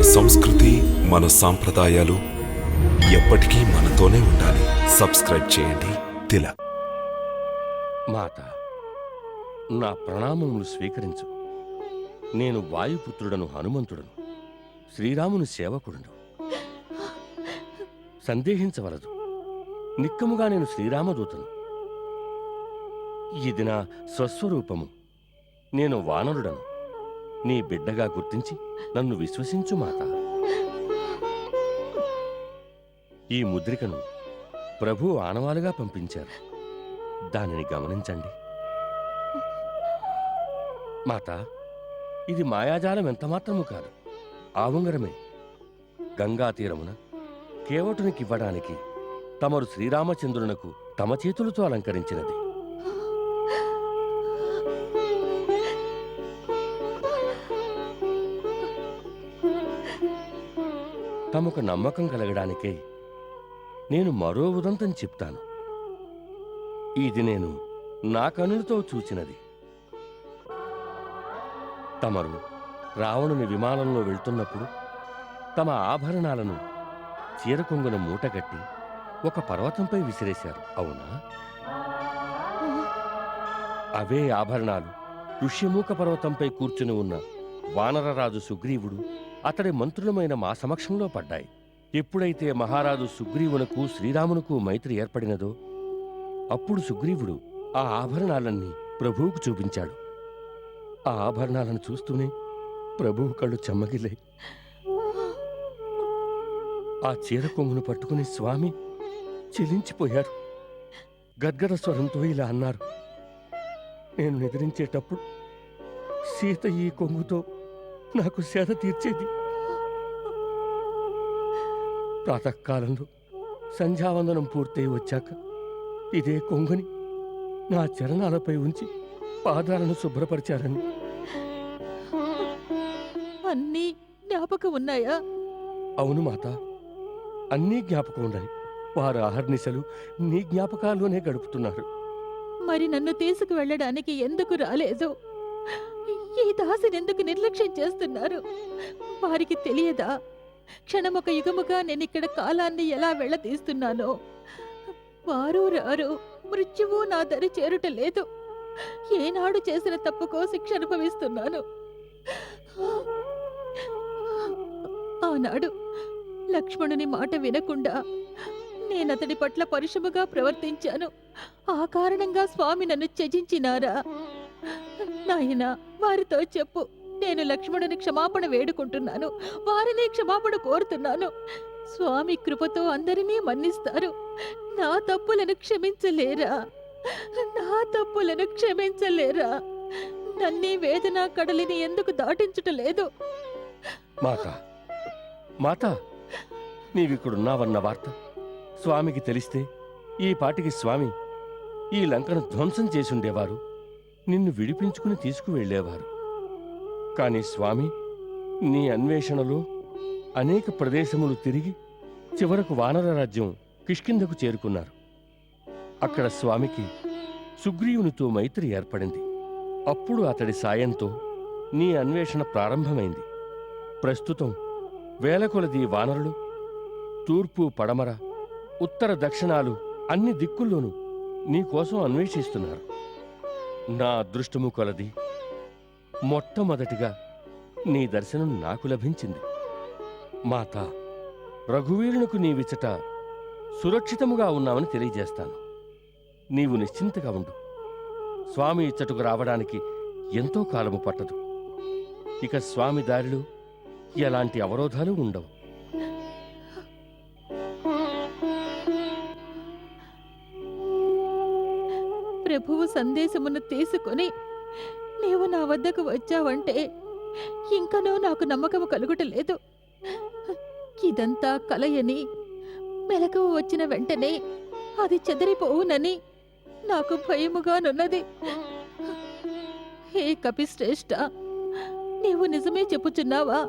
మన సంస్కృతి మన సాంప్రదాయాలు ఎప్పటికీ మనతోనే ఉండాలి. సబ్స్క్రైబ్ చేయండి. తిల. మాత నా ప్రణామములు స్వీకరించు. నేను వాయుపుత్రుడను హనుమంతుడను. శ్రీరాముని సేవకుడను. సందేహించవలదు. నిక్కముగా నేను శ్రీరామదూతను. ఇది నా స్వస్వరూపము. నేను వానరుడను. నీ బిడ్డగా గుర్తించి నన్ను విశ్వసించు మాత. ఈ ముద్రికను ప్రభు ఆనవాలుగా పంపించారు. దానిని గమనించండి. మాత ఇది మాయాజాలం ఎంతమాత్రము కాదు. ఆవుంగరమే. గంగా తీరమున కేవటునికివ్వడానికి తమరు శ్రీరామచంద్రునకు తమ చేతులతో అలంకరించినది. తమకు నమ్మకం కలగడానికే నేను మరో ఉదంతం చెప్తాను. ఇది నేను నా కనులతో చూచినది. తమరు రావణుని విమానంలో వెళ్తున్నప్పుడు తమ ఆభరణాలను చీరకొంగున మూటగట్టి ఒక పర్వతంపై విసిరేశారు. అవునా? అవే ఆభరణాలు ఋష్యమూక పర్వతంపై కూర్చుని ఉన్న వానరరాజు సుగ్రీవుడు అతడి మంత్రులమైన మా సమక్షంలో పడ్డాయి. ఎప్పుడైతే మహారాజు సుగ్రీవునకు శ్రీరామునకు మైత్రి ఏర్పడినదో అప్పుడు సుగ్రీవుడు ఆ ఆభరణాలన్నీ ప్రభువుకు చూపించాడు. ఆ ఆభరణాలను చూస్తూనే ప్రభువు కళ్ళు చెమ్మగిలే ఆ చీర కొంగును పట్టుకుని స్వామి చెలించిపోయారు. గద్గద స్వరంతో ఇలా అన్నారు. నేను నిద్రించేటప్పుడు సీత ఈ కొంగుతో నాకు సేద తీర్చేది. ప్రాతకాలంలో సంధ్యావందనం పూర్తయి వచ్చాక ఇదే కొంగుని నా చరణాలపై ఉంచి పాదాలను శుభ్రపరిచారని. అన్నీ జ్ఞాపకం ఉన్నాయా? అవును మాత అన్నీ జ్ఞాపకం ఉండని వారు అహర్నిశలు నీ జ్ఞాపకాల్లోనే గడుపుతున్నారు. మరి నన్ను తీసుకు వెళ్ళడానికి ఎందుకు రాలేదు? ఈ దాసిని ఎందుకు నిర్లక్ష్యం చేస్తున్నారు? వారికి తెలియదా? క్షణమొక యుగముగా నేను ఇక్కడ కాలాన్ని ఎలా వెళ్ళతీస్తున్నానో? వారు రారు మృత్యువు నా దరి చేరుట లేదు. ఏనాడు చేసిన తప్పుకో శిక్ష అనుభవిస్తున్నాను. ఆనాడు లక్ష్మణుని మాట వినకుండా నేను అతడి పట్ల పరుషముగా ప్రవర్తించాను. ఆ కారణంగా స్వామి నన్ను త్యజించినారా? నాయనా వారితో చెప్పు. నేను లక్ష్మణుని క్షమాపణ వేడుకుంటున్నాను. వారిని క్షమాపణ కోరుతున్నాను. స్వామి కృపతో అందరినీ మన్నిస్తారు. నా తప్పులను క్షమించలేరా? నా తప్పులను క్షమించలేరా? నన్నీ వేదన కడలిని ఎందుకు దాటించటలేదు మాత మాత నీవిక్కడున్నావన్న వార్త స్వామికి తెలిస్తే ఈ పాటికి స్వామి ఈ లంకను ధ్వంసం చేసుండేవారు నిన్ను విడిపించుకుని తీసుకువెళ్ళేవారు. కాని స్వామి నీ అన్వేషణలో అనేక ప్రదేశములు తిరిగి చివరకు వానర రాజ్యం కిష్కిందకు చేరుకున్నారు. అక్కడ స్వామికి సుగ్రీవునితో మైత్రి ఏర్పడింది. అప్పుడు అతడి సాయంతో నీ అన్వేషణ ప్రారంభమైంది. ప్రస్తుతం వేల కొలది వానరులు తూర్పు పడమర ఉత్తర దక్షిణాలు అన్ని దిక్కుల్లోనూ నీకోసం అన్వేషిస్తున్నారు. నా అదృష్టము కొలది. మొట్టమొదటిగా నీ దర్శనం నాకు లభించింది. మాత రఘువీరునికి నీవిచ్చట సురక్షితముగా ఉన్నామని తెలియజేస్తాను. నీవు నిశ్చింతగా ఉండు. స్వామి ఇచ్చటకు రావడానికి ఎంతో కాలము పట్టదు. ఇక స్వామి దారిలో ఎలాంటి అవరోధాలు ఉండవు. సందేశమును తీసుకొని నీవు నా వద్దకు వచ్చావంటే ఇంకనూ నాకు నమ్మకము కలుగుటలేదు. ఇదంతా కలయని మెలకువ వచ్చిన వెంటనే అది చెదిరిపోవునని నాకు భయముగానున్నది. హే కపిశ్రేష్ఠ నీవు నిజమే చెప్పుచున్నావా?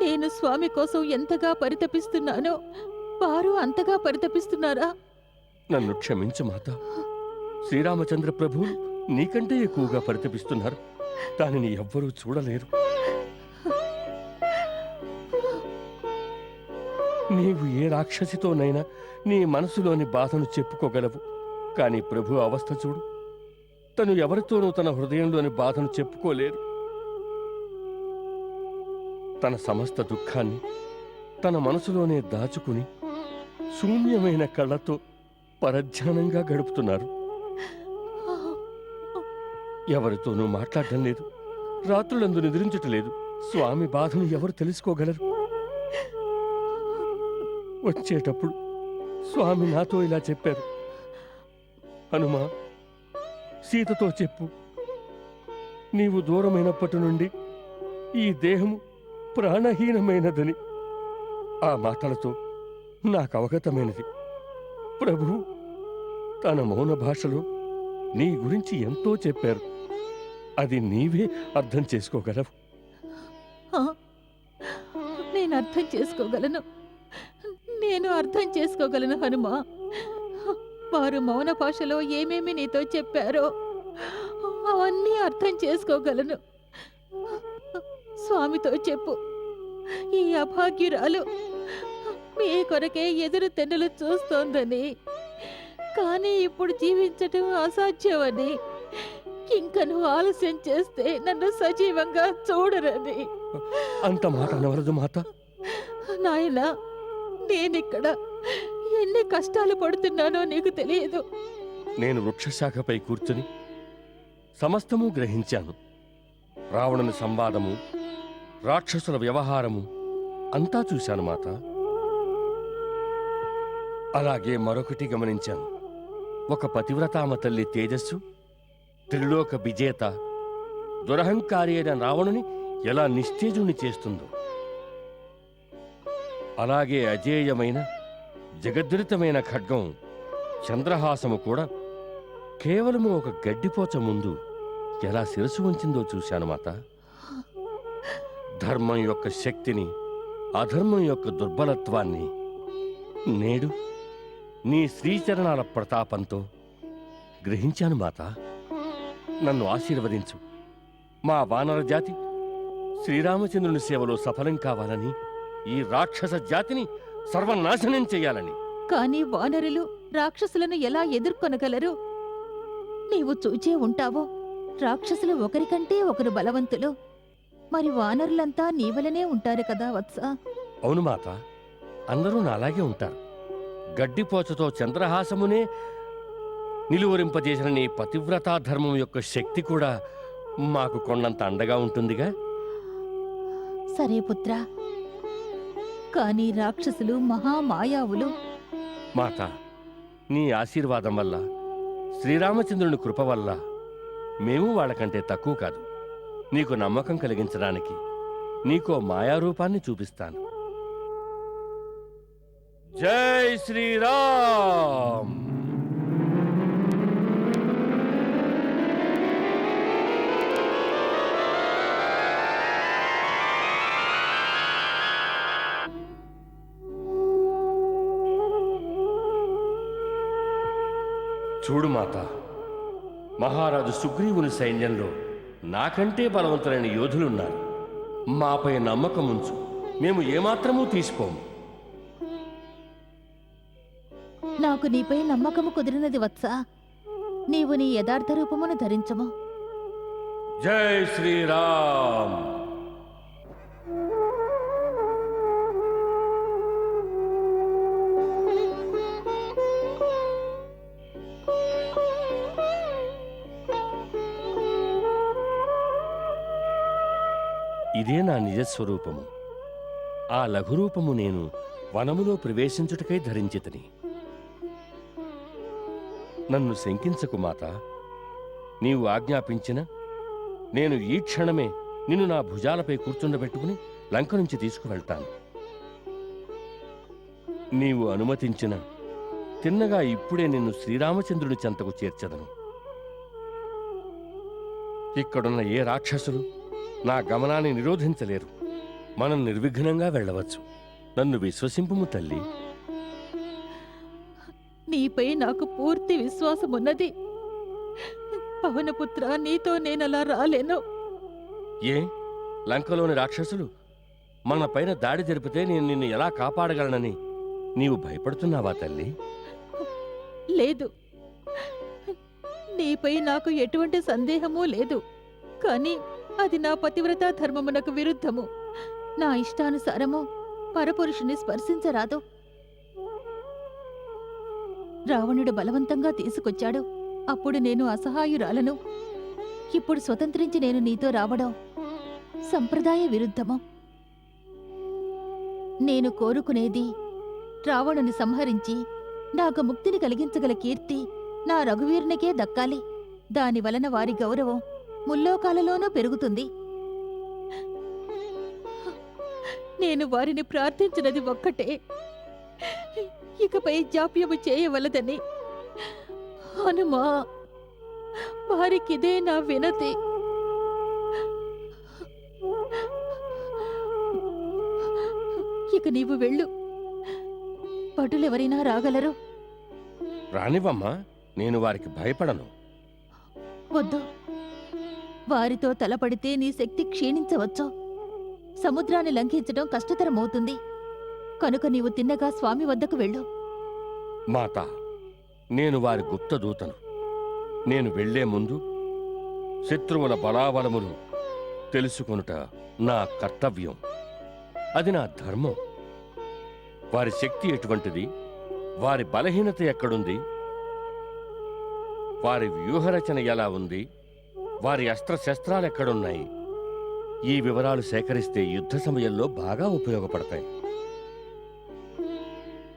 నేను స్వామి కోసం ఎంతగా పరితపిస్తున్నానో వారు అంతగా పరితపిస్తున్నారా? నన్ను క్షమించు మాతా. శ్రీరామచంద్ర ప్రభు నీకంటే ఎక్కువగా పరితపిస్తున్నారు. దానిని ఎవ్వరూ చూడలేరు. నీవు ఏ రాక్షసితోనైనా నీ మనసులోని బాధను చెప్పుకోగలవు. కానీ ప్రభు అవస్థ చూడు. తను ఎవరితోనూ తన హృదయంలోని బాధను చెప్పుకోలేరు. తన సమస్త దుఃఖాన్ని తన మనసులోనే దాచుకుని శూన్యమైన కళ్ళతో పరధ్యానంగా గడుపుతున్నారు. ఎవరితోనూ మాట్లాడటం లేదు. రాత్రులందు నిద్రించటం లేదు. స్వామి బాధను ఎవరు తెలుసుకోగలరు? వచ్చేటప్పుడు స్వామి నాతో ఇలా చెప్పారు. హనుమా సీతతో చెప్పు. నీవు దూరమైనప్పటి నుండి ఈ దేహము ప్రాణహీనమైనదని. ఆ మాటలతో నాకు అవగతమైనది. ప్రభు తన మౌన భాషలో నీ గురించి ఎంతో చెప్పారు. అది నీవే అర్థం చేసుకోగలవు. నేను అర్థం చేసుకోగలను. నేను అర్థం చేసుకోగలను హనుమా. వారు మౌన భాషలో ఏమేమి నీతో చెప్పారో అవన్నీ అర్థం చేసుకోగలను. స్వామితో చెప్పు. ఈ అభాగ్యురాలు మీ కొరకే ఎదురు తెన్నులు చూస్తోందని. కానీ ఇప్పుడు జీవించటం అసాధ్యమని. ఇంకను ఆలస్యం చేస్తే నన్ను సజీవంగా చూడరని. అంత మాట అనవలదు మాత. నాయనా నేనిక్కడ ఎన్ని కష్టాలు పడుతున్నానో నీకు తెలియదు. నేను వృక్షశాఖపై కూర్చుని సమస్తము గ్రహించాను. రావణుని సంవాదము రాక్షసుల వ్యవహారము అంతా చూశాను మాత. అలాగే మరొకటి గమనించాను. ఒక పతివ్రతామ తల్లి తేజస్సు త్రిలోక విజేత దురహంకారి అయిన రావణుని ఎలా నిస్తేజుని చేస్తుందో. అలాగే అజేయమైన జగద్రితమైన ఖడ్గం చంద్రహాసము కూడా కేవలము ఒక గడ్డిపోచ ముందు ఎలా శిరసు ఉంచిందో చూశాను మాత. ధర్మం యొక్క శక్తిని అధర్మం యొక్క దుర్బలత్వాన్ని నేడు నీ శ్రీచరణాల ప్రతాపంతో గ్రహించాను మాత. నన్ను ఆశీర్వదించు. మా వానర జాతి శ్రీరామచంద్రుని సేవలో సఫలం కావాలని ఈ రాక్షస జాతిని సర్వనాశనం చేయాలని. కానీ వానరులు రాక్షసులను ఎలా ఎదుర్కొనగలరు? నీవు చూచే ఉంటావో? రాక్షసులు ఒకరికంటే ఒకరు బలవంతులు. మరి వానరులంతా నీవలనే ఉంటారు కదా వత్స? అవును మాత అందరూ నాలాగే ఉంటారు. గడ్డిపోచతో చంద్రహాసమునే నిలువరింపజేసిన నీ పతివ్రతా ధర్మం యొక్క శక్తి కూడా మాకు కొండంత అండగా ఉంటుందిగా? సరే పుత్ర. కానీ రాక్షసులు మహామాయావులు. మాత నీ ఆశీర్వాదం వల్ల శ్రీరామచంద్రుని కృప వల్ల మేము వాళ్ళకంటే తక్కువ కాదు. నీకు నమ్మకం కలిగించడానికి నీకో మాయారూపాన్ని చూపిస్తాను. జై శ్రీరామ్! చూడు మాత మహారాజు సుగ్రీవుని సైన్యంలో నాకంటే బలవంతులైన యోధులున్నారు. మాపై నమ్మకం ఉంచు మేము ఏమాత్రమూ తీసుకోము నాకు నీపై నమ్మకము కుదిరినది వత్స. నీవు నీ యథార్థ రూపమును ధరించము. జై శ్రీరామ్. ఇదే నా నిజస్వరూపము. ఆ లఘురూపము నేను వనములో ప్రవేశించుటకై ధరించితని. నన్ను శంకించకు మాత. నీవు ఆజ్ఞాపించిన నేను ఈ క్షణమే నిన్ను నా భుజాలపై కూర్చుండబెట్టుకుని లంక నుంచి తీసుకువెళ్తాను. నీవు అనుమతించిన తిన్నగా ఇప్పుడే నిన్ను శ్రీరామచంద్రుడి చెంతకు చేర్చదను. ఇక్కడున్న ఏ రాక్షసులు నా గమనాన్ని నిరోధించలేరు. మనం నిర్విఘ్నంగా వెళ్ళవచ్చు. నన్ను విశ్వసింపుము తల్లి. నీపై నాకు పూర్తి విశ్వాసం ఉన్నది. పవనపుత్ర నీతో నేనలా రాలేను. ఏ? లంకలోని రాక్షసులు? మన పైన దాడి జరిపితే నేను నిన్ను ఎలా కాపాడగలనని నీవు భయపడుతున్నావా తల్లి? లేదు. నీపై నాకు ఎటువంటి సందేహమూ లేదు. కానీ అది నా పతివ్రత ధర్మమునకు విరుద్ధము. నా ఇష్టానుసారము పరపురుషుని స్పర్శించరాదు. రావణుడు బలవంతంగా తీసుకొచ్చాడు. అప్పుడు నేను అసహాయురాలను. ఇప్పుడు స్వతంత్రించి నేను నీతో రావడం సంప్రదాయ విరుద్ధము. నేను కోరుకునేది రావణుని సంహరించి నాకు ముక్తిని కలిగించగల కీర్తి నా రఘువీరునికే దక్కాలి. దాని వలన వారి గౌరవం ముల్లోకాలలోనూ పెరుగుతుంది. నేను వారిని ప్రార్థించినది ఒక్కటే. ఇకపై జాప్యము చేయవలదని. హనుమా వారికిదే నా వినతి. ఇక నీవు వెళ్ళు. భటులెవరైనా రాగలరు? రానివమ్మా నేను వారికి భయపడను. వద్దు. వారితో తలపడితే నీ శక్తి క్షీణించవచ్చు. సముద్రాన్ని లంఘించడం కష్టతరమవుతుంది. కనుక నీవు తిన్నగా స్వామి వద్దకు వెళ్ళు. మాత నేను వారి గుప్తదూతను నేను వెళ్ళే ముందు శత్రువుల బలాబలములు తెలుసుకొనుట నా కర్తవ్యం. అది నా ధర్మం. వారి శక్తి ఎటువంటిది? వారి బలహీనత ఎక్కడుంది? వారి వ్యూహరచన ఎలా ఉంది? వారి అస్త్రశస్త్రాలు ఎక్కడున్నాయి? ఈ వివరాలు సేకరిస్తే యుద్ధ సమయంలో బాగా ఉపయోగపడతాయి.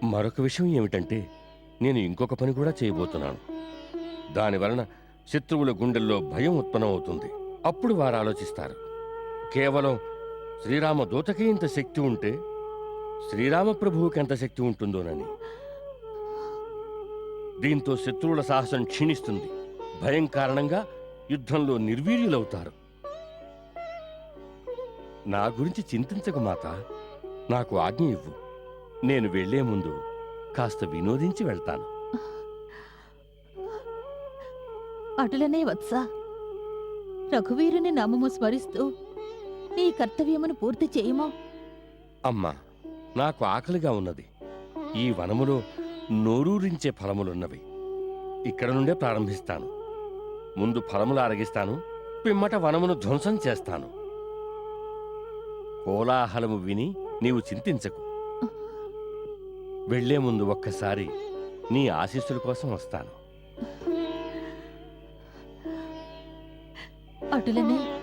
మరొక విషయం ఏమిటంటే నేను ఇంకొక పని కూడా చేయబోతున్నాను. దాని వలన శత్రువుల గుండెల్లో భయం ఉత్పన్నమవుతుంది. అప్పుడు వారు ఆలోచిస్తారు. కేవలం శ్రీరామ దూతకి ఇంత శక్తి ఉంటే శ్రీరామ ప్రభువుకి ఎంత శక్తి ఉంటుందోనని. దీంతో శత్రువుల సాహసం క్షీణిస్తుంది. భయం కారణంగా యుద్ధంలో నిర్వీర్యులవుతారు. నా గురించి చింతించకు మాత. నాకు ఆజ్ఞ ఇవ్వు. నేను వెళ్ళే ముందు కాస్త వినోదించి వెళ్తాను. అటులనే వత్స. రఘువీరుని నామము స్మరిస్తూ నీ కర్తవ్యమును పూర్తి చేయమో? అమ్మా నాకు ఆకలిగా ఉన్నది. ఈ వనములో నోరూరించే ఫలములున్నవి. ఇక్కడ నుండే ప్రారంభిస్తాను. ముందు ఫలములు అరగిస్తాను పిమ్మట వనమును ధ్వంసం చేస్తాను. కోలాహలము విని నీవు చింతించకు. వెళ్ళే ముందు ఒక్కసారి నీ ఆశీస్సుల కోసం వస్తాను. అటులనే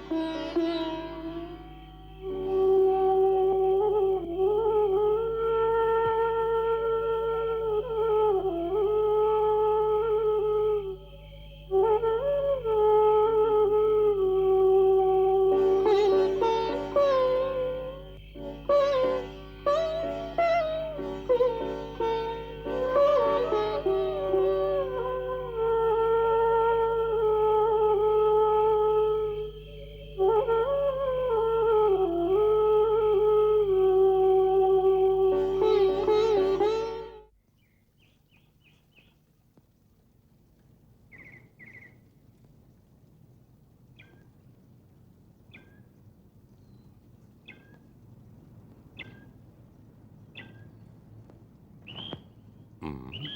మ్మ్.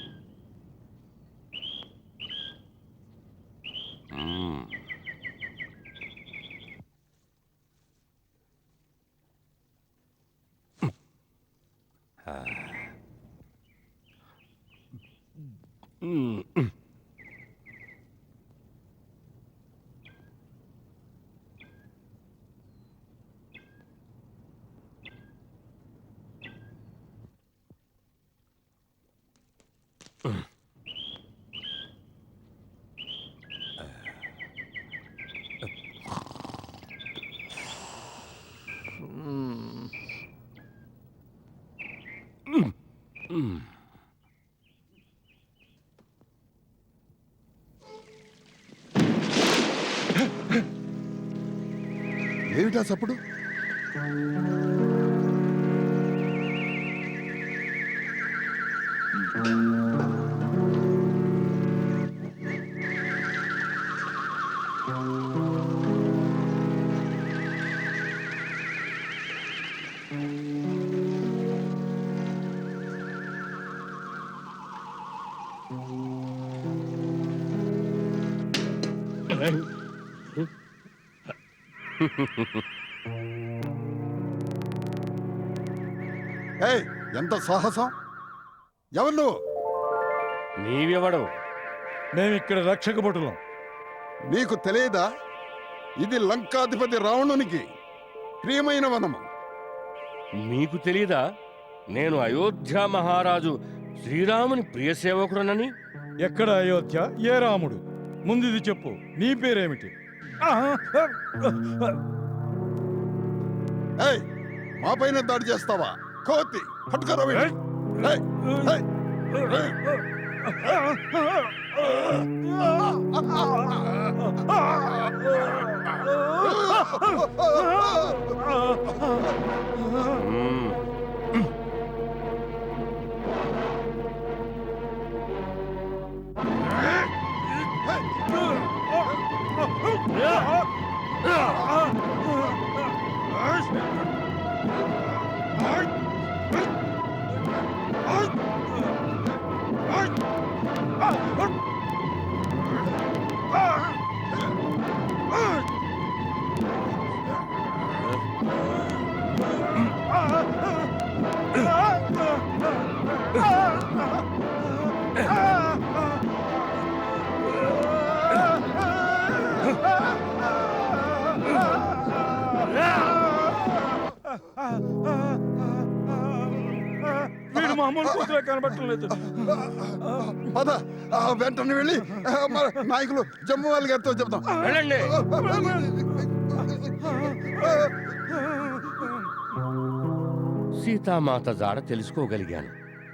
మ్మ్. ఆ. ఏమిటా సప్పుడు? ఏయ్ ఎంత సాహసం? ఎవరు నువ్వు నీవెవడవు మేము ఇక్కడ రక్షక భటులం నీకు తెలియదా? ఇది లంకాధిపతి రావణునికి ప్రియమైన వనము. మీకు తెలీదా నేను అయోధ్య మహారాజు శ్రీరాముని ప్రియ సేవకుడనని ఎక్కడ అయోధ్య? ఏ రాముడు? ముందు ఇది చెప్పు. నీ పేరేమిటి? ఏయ్ మా పైన దాడి చేస్తావా కోతి పట్టుకరా వీడిని. ఏయ్, ఏయ్, ఏయ్. వీడు మామూలు కూతురే కనబట్టలేదు పద ఆ, వెంటనే వెళ్ళి ఆ, మన నాయకులు జమ్ము వాళ్ళ గారితో చెప్తాం వెళ్ళండి. సీతామాత జాడ తెలుసుకోగలిగాను.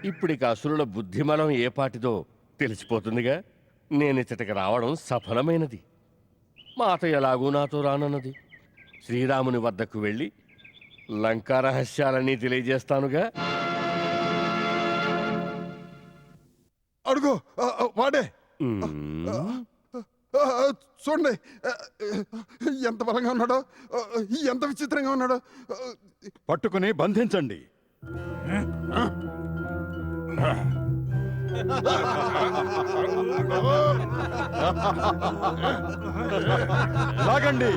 ఇప్పుడిక అసురుల బుద్ధిమలం ఏ పాటిదో తెలిసిపోతుందిగా. నేనిచ్చటికి రావడం సఫలమైనది. మాత ఎలాగూ నాతో రానన్నది. శ్రీరాముని వద్దకు వెళ్ళి లంకా రహస్యాలన్నీ తెలియజేస్తానుగా. అడుగు వాడే. చూడండి ఎంత బలంగా ఉన్నాడో ఎంత విచిత్రంగా ఉన్నాడో. పట్టుకుని బంధించండి. లాగండి.